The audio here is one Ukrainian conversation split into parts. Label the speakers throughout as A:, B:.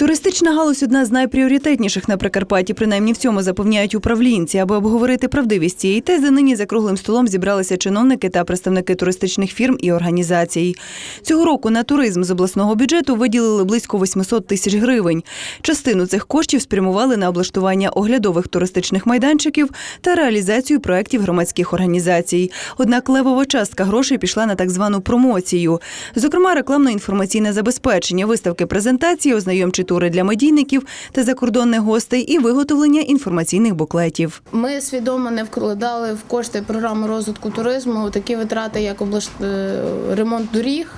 A: Туристична галузь одна з найпріоритетніших на Прикарпатті. Принаймні в цьому запевняють управлінці. Аби обговорити правдивість цієї тези, нині за круглим столом зібралися чиновники та представники туристичних фірм і організацій. Цього року на туризм з обласного бюджету виділили близько 800 тисяч гривень. Частину цих коштів спрямували на облаштування оглядових туристичних майданчиків та реалізацію проєктів громадських організацій. Однак левова частка грошей пішла на так звану промоцію. Зокрема, рекламно-інформаційне забезпечення, виставки презентації, ознайомчі тури для медійників та закордонних гостей і виготовлення інформаційних буклетів.
B: Ми свідомо не вкладали в кошти програми розвитку туризму такі витрати, як облаш... е, ремонт доріг.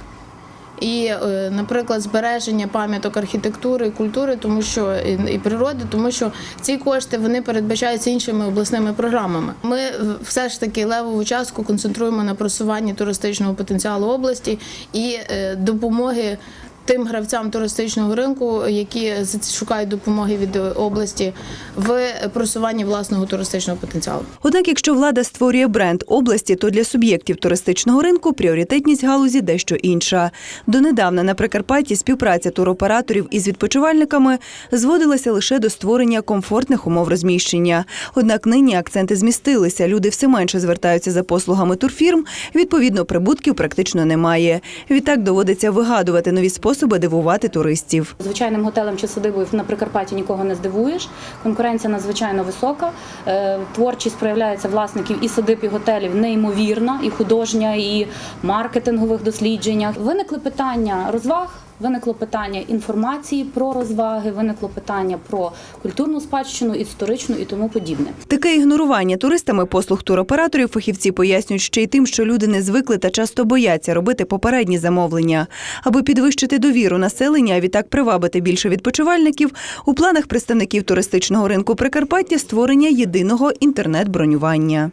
B: І, е, наприклад, збереження пам'яток архітектури культури, тому що і природи, тому що ці кошти вони передбачаються іншими обласними програмами. Ми е, все ж таки левову частку концентруємо на просуванні туристичного потенціалу області і допомоги тим гравцям туристичного ринку, які шукають допомоги від області в просуванні власного туристичного потенціалу.
A: Однак, якщо влада створює бренд області, то для суб'єктів туристичного ринку пріоритетність галузі дещо інша. Донедавна на Прикарпатті співпраця туроператорів із відпочивальниками зводилася лише до створення комфортних умов розміщення. Однак нині акценти змістилися. Люди все менше звертаються за послугами турфірм. Відповідно, прибутків практично немає. Відтак доводиться вигадувати нові способи дивувати туристів.
C: Звичайним готелем чи садибою на Прикарпатті нікого не здивуєш. Конкуренція надзвичайно висока. Е, Творчість проявляється власників і садиб, і готелів неймовірна, і художня, і маркетингових дослідженнях. Виникли питання розваг. Виникло питання інформації про розваги, виникло питання про культурну спадщину, історичну і тому подібне.
A: Таке ігнорування туристами послуг туроператорів фахівці пояснюють ще й тим, що люди не звикли та часто бояться робити попередні замовлення. Аби підвищити довіру населення, а відтак привабити більше відпочивальників, у планах представників туристичного ринку Прикарпаття створення єдиного інтернет-бронювання.